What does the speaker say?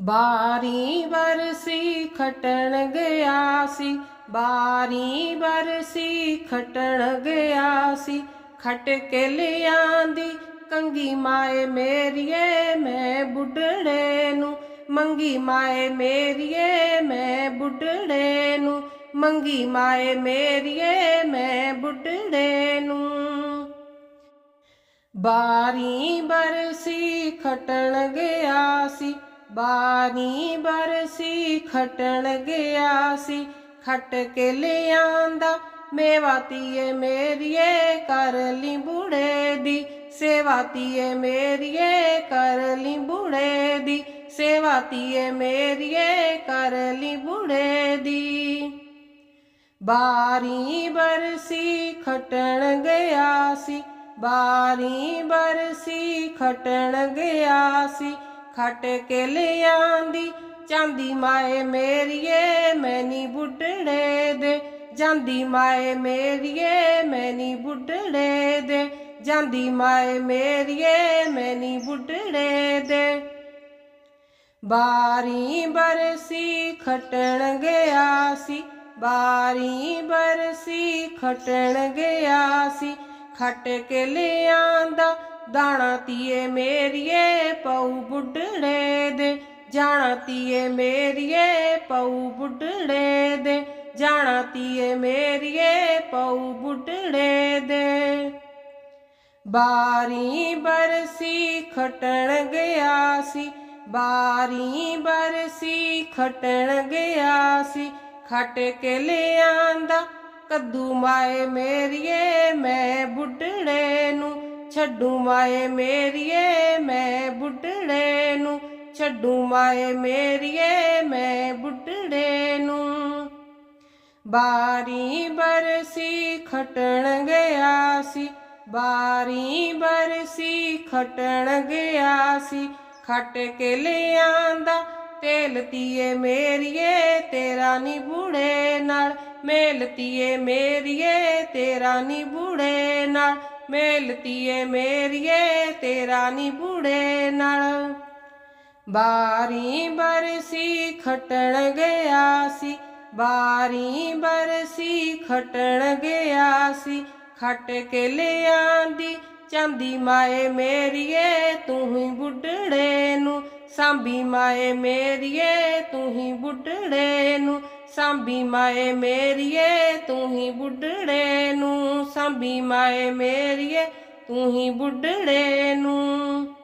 ਬਾਰੀ ਬਰਸੀ ਖਟਣ ਗਿਆ ਸੀ, ਬਾਰੀ ਬਰਸੀ ਖਟਣ ਗਿਆ ਸੀ। ਖਟ ਕੇ ਲਿਆਂਦੀ ਕੰਗੀ ਮਾਏ ਮੇਰੀਏ, ਮੈਂ ਬੁੱਢੜੇ ਨੂੰ। ਮੰਗੀ ਮਾਏ ਮੇਰੀਏ, ਮੈਂ ਬੁੱਢੜੇ ਨੂੰ। ਮੰਗੀ ਮਾਏ ਮੇਰੀਏ, ਮੈਂ ਬੁੱਢੜੇ ਨੂੰ। ਬਾਰੀ ਬਰਸੀ ਖਟਣ ਗਿਆ ਸੀ ਬਾਰੀ ਬਰਸੀ ਖਟਣ ਗਿਆ ਸੀ, ਖਟ ਕੇ ਲਿਆਂਦਾ ਮੇਵਾਤੀਏ ਮੇਰੀਏ ਕਰ ਲਈ ਬੁੜੇ ਦੀ, ਸੇਵਾ ਤੀਏ ਮੇਰੀਏ ਕਰ ਲਈ ਦੀ, ਸੇਵਾ ਤੀਏ ਮੇਰੀਏ ਕਰ ਲਈ ਦੀ। ਬਾਰੀ ਬਰਸੀ ਖਟਣ ਗਿਆ ਸੀ ਬਾਰੀ ਬਰਸੀ ਖਟਣ ਗਿਆ ਸੀ ਖਟ ਕੇ ਲਿਆਂਦੀ ਚਾਂਦੀ ਮਾਏ ਮੇਰੀਏ ਮੈਨੀ ਬੁੱਢੜੇ ਦੇ। ਜਾਂਦੀ ਮਾਏ ਮੇਰੀਏ ਮੈਨੀ ਬੁੱਢੜੇ ਦੇ। ਜਾਂਦੀ ਮਾਏ ਮੇਰੀਏ ਮੈਨੀ ਬੁੱਢੜੇ ਦੇ। ਬਾਰੀ ਬਰਸੀ ਖਟਣ ਗਿਆ ਸੀ, ਬਾਰੀ ਬਰਸੀ ਖਟਣ ਗਿਆ ਸੀ। ਖਟ ਕੇ ਲਿਆਂਦਾ ਦਾਣਾ ਤੀਏ ਮੇਰੀਏ ਪਉ ਬੁੱਢੜੇ ਦੇ। ਜਾਣਾ ਤੀਏ ਮੇਰੀਏ ਪਉ ਬੁੱਢੜੇ ਦੇ। ਜਾਣਾ ਤੀਏ ਮੇਰੀਏ ਪਉ ਬੁੱਢੜੇ ਦੇ। ਬਾਰੀ ਬਰਸੀ ਖਟਣ ਗਿਆ ਸੀ, ਬਾਰੀ ਬਰਸੀ ਖਟਣ ਗਿਆ ਸੀ। ਖਟ ਕੇ ਲਿਆਂਦਾ, ਕੱਦੂ ਮਾਏ ਮੇਰੀਏ, ਮੈਂ ਬੁੱਢੜੇ ਨੂੰ। ਛੱਡੂ ਮਾਏ ਮੇਰੀਏ, ਮੈਂ ਬੁੱਢੜੇ ਨੂੰ। ਛੱਡੂ ਮਾਏ ਮੇਰੀਏ, ਮੈਂ ਬੁੱਢੜੇ ਨੂੰ। ਬਾਰੀ ਬਰਸੀ ਖਟਣ ਗਿਆ ਸੀ, ਬਾਰੀ ਬਰਸੀ ਖਟਣ ਗਿਆ ਸੀ। ਖਟ ਕੇ ਲਿਆਂਦਾ ਤੇਲ ਤੀਏ ਮੇਰੀਏ, ਤੇਰਾ ਨੀ ਬੁੜੇ ਨਾਲ। ਮੇਲ ਤੀਏ ਮੇਰੀਏ, ਤੇਰਾ ਨੀ ਬੁੜੇ ਨਾਲ। ਮੇਲਤੀਏ ਮੇਰੀਏ, ਤੇਰਾ ਨੀ ਬੂੜੇ ਨਾਲ। ਬਾਰੀ ਬਰਸੀ ਖਟਣ ਗਿਆ ਸੀ, ਬਾਰੀ ਬਰਸੀ ਖਟਣ ਗਿਆ ਸੀ। ਖਟ ਕੇ ਲਿਆਂਦੀ, ਚਾਂਦੀ ਮਾਏ ਮੇਰੀਏ, ਤੂੰ ਹੀ ਬੁੱਢੜੇ ਨੂੰ। ਸਾਂਭੀ ਮਾਏ ਮੇਰੀਏ, ਤੂੰ ਹੀ ਬੁੱਢੜੇ ਨੂੰ। ਸਾਂਭੀ ਮਾਏ ਮੇਰੀਏ ਤੂੰ ਹੀ ਬੁੱਢੜੇ ਨੂੰ। ਸਾਂਭੀ ਮਾਏ ਮੇਰੀਏ ਤੂੰ ਹੀ ਬੁੱਢੜੇ ਨੂੰ।